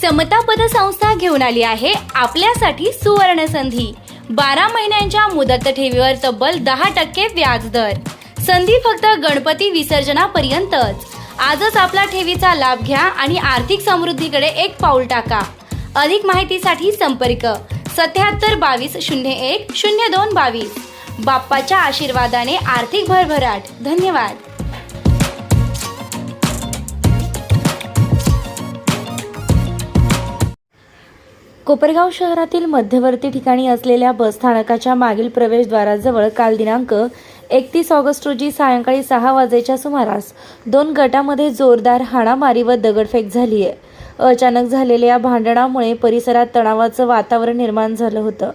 समता पतसंस्था घेऊन आली आहे आपल्यासाठी सुवर्ण संधी. बारा महिन्यांच्या मुदत ठेवीवर तब्बल दहा टक्के व्याज दर. संधी फक्त गणपती विसर्जनापर्यंतच. आजच आपला ठेवीचा लाभ घ्या आणि आर्थिक समृद्धीकडे एक पाऊल टाका. अधिक माहितीसाठी संपर्क सत्याहत्तर बावीस शून्य एक शून्य दोन बावीस. बाप्पाच्या आशीर्वादाने आर्थिक भरभराट. धन्यवाद. कोपरगाव शहरातील मध्यवर्ती ठिकाणी असलेल्या बसस्थानकाच्या मागील प्रवेशद्वाराजवळ काल दिनांक एकतीस ऑगस्ट रोजी सायंकाळी सहा वाजेच्या सुमारास दोन गटामध्ये जोरदार हाणामारी व दगडफेक झाली आहे अचानक झालेल्या भांडणामुळे परिसरात तणावाचं वातावरण निर्माण झालं होतं.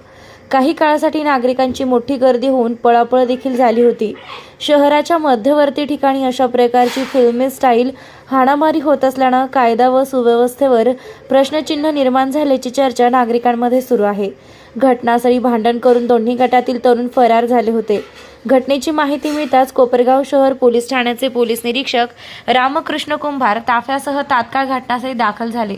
काही काळासाठी नागरिकांची मोठी गर्दी होऊन पळापळ देखील झाली होती. शहराच्या मध्यवर्ती ठिकाणी अशा प्रकारची फिल्मी स्टाईल हाणामारी होत असल्यानं कायदा व सुव्यवस्थेवर प्रश्नचिन्ह निर्माण झाल्याची चर्चा नागरिकांमध्ये सुरू आहे. घटनास्थळी भांडण करून दोन्ही गटातील तरुण फरार झाले होते. घटनेची माहिती मिळताच कोपरगाव शहर पोलीस ठाण्याचे पोलीस निरीक्षक रामकृष्ण कुंभार ताफ्यासह तात्काळ घटनास्थळी दाखल झाले.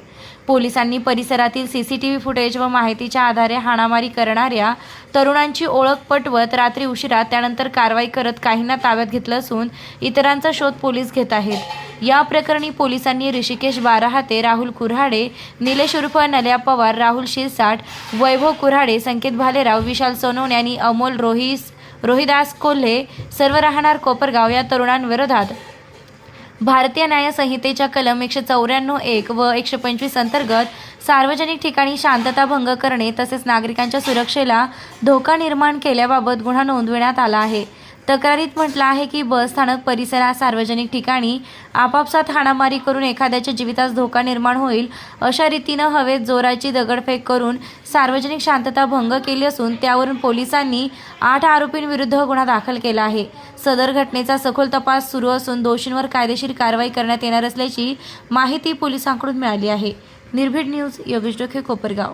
पोलिसांनी परिसरातील सीसीटीव्ही फुटेज व माहितीच्या आधारे हाणामारी करणाऱ्या तरुणांची ओळख पटवत रात्री उशिरा त्यानंतर कारवाई करत काहींना ताब्यात घेतलं असून इतरांचा शोध पोलीस घेत आहेत. या प्रकरणी पोलिसांनी ऋषिकेश बाराहाते राहुल कुऱ्हाडे निलेश उर्फ नल्या पवार राहुल शिरसाट वैभव कुऱ्हाडे संकेत भालेराव विशाल सोनवणे आणि अमोल रोहिस रोहिदास कोल्हे सर्व राहणार कोपरगाव या तरुणांविरोधात. भारतीय न्यायसंहितेच्या कलम एकशे चौऱ्याण्णव एक व एकशे पंचवीस अंतर्गत सार्वजनिक ठिकाणी शांतता भंग करणे तसेच नागरिकांच्या सुरक्षेला धोका निर्माण केल्याबाबत गुन्हा नोंदविण्यात आला आहे. तक्रारीत म्हटलं आहे की बस स्थानक परिसरात सार्वजनिक ठिकाणी आपापसात हाणामारी करून एखाद्याच्या जीवितास धोका निर्माण होईल अशा रीतीनं हवेत जोराची दगडफेक करून सार्वजनिक शांतता भंग केली असून त्यावरून पोलिसांनी आठ आरोपींविरुद्ध गुन्हा दाखल केला आहे. सदर घटनेचा सखोल तपास सुरू असून दोषींवर कायदेशीर कारवाई करण्यात येणार असल्याची माहिती पोलिसांकडून मिळाली आहे. निर्भीड न्यूज योगेश डोखे कोपरगाव.